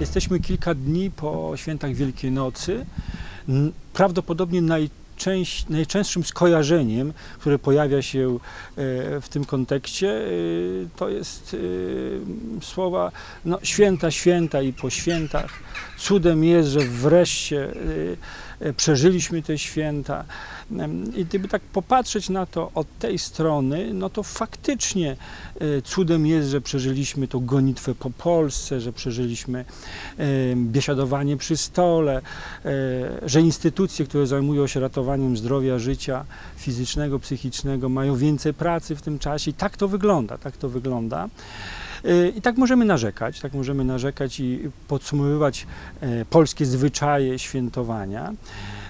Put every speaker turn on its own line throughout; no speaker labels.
Jesteśmy kilka dni po świętach Wielkiej Nocy. Prawdopodobnie najczęstszym skojarzeniem, które pojawia się e, w tym kontekście, e, to jest e, słowa no, święta, święta i po świętach. Cudem jest, że wreszcie przeżyliśmy te święta. I gdyby tak popatrzeć na to od tej strony, no to faktycznie e, cudem jest, że przeżyliśmy tą gonitwę po Polsce, że przeżyliśmy e, biesiadowanie przy stole, e, że instytucje, które zajmują się ratowaniem zdrowia, życia fizycznego, psychicznego, mają więcej pracy w tym czasie. I tak to wygląda, tak to wygląda. E, I tak możemy narzekać, tak możemy narzekać i podsumowywać e, polskie zwyczaje świętowania.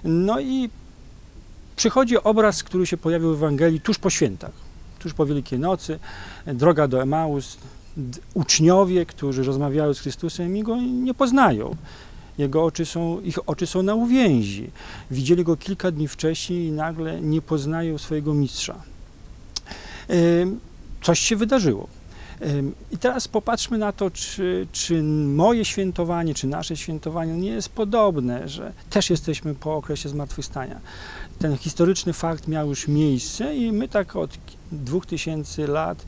No i przychodzi obraz, który się pojawił w Ewangelii tuż po świętach, tuż po Wielkiej Nocy, droga do Emaus, uczniowie, którzy rozmawiają z Chrystusem i go nie poznają. Jego oczy są, ich oczy są na uwięzi. Widzieli go kilka dni wcześniej i nagle nie poznają swojego mistrza. Ym, Coś się wydarzyło. I teraz popatrzmy na to, czy, czy moje świętowanie, czy nasze świętowanie nie jest podobne, że też jesteśmy po okresie zmartwychwstania. Ten historyczny fakt miał już miejsce i my tak od dwóch tysięcy lat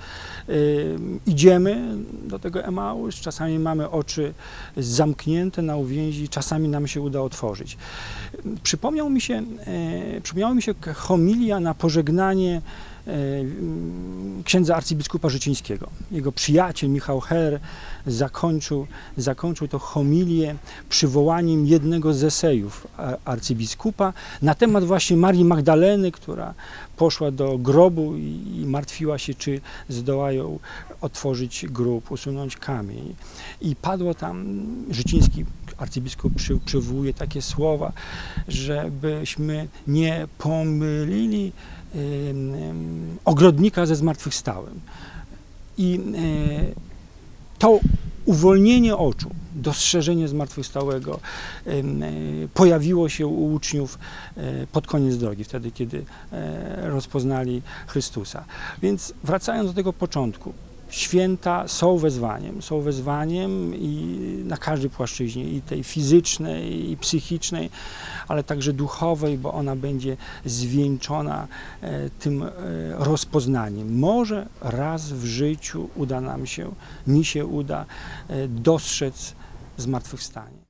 ym, idziemy do tego Emaus. Czasami mamy oczy zamknięte na uwięzi, czasami nam się uda otworzyć. Przypomniał mi się, e, przypomniała mi się homilia na pożegnanie mm, księdza arcybiskupa Życińskiego. Jego przyjaciel Michał Her zakończył, zakończył to homilię przywołaniem jednego z esejów arcybiskupa na temat właśnie Marii Magdaleny, która poszła do grobu i, i martwiła się, czy zdołają otworzyć grób, usunąć kamień. I padło tam, Życiński arcybiskup przy, przywołuje takie słowa, żebyśmy nie pomylili em, em, ogrodnika ze zmartwychwstałym. I e, to uwolnienie oczu, dostrzeżenie zmartwychwstałego e, pojawiło się u uczniów e, pod koniec drogi, wtedy kiedy e, rozpoznali Chrystusa. Więc wracając do tego początku, święta są wezwaniem, są wezwaniem i na każdej płaszczyźnie, i tej fizycznej, i psychicznej, ale także duchowej, bo ona będzie zwieńczona tym rozpoznaniem. Może raz w życiu uda nam się, mi się uda dostrzec zmartwychwstanie.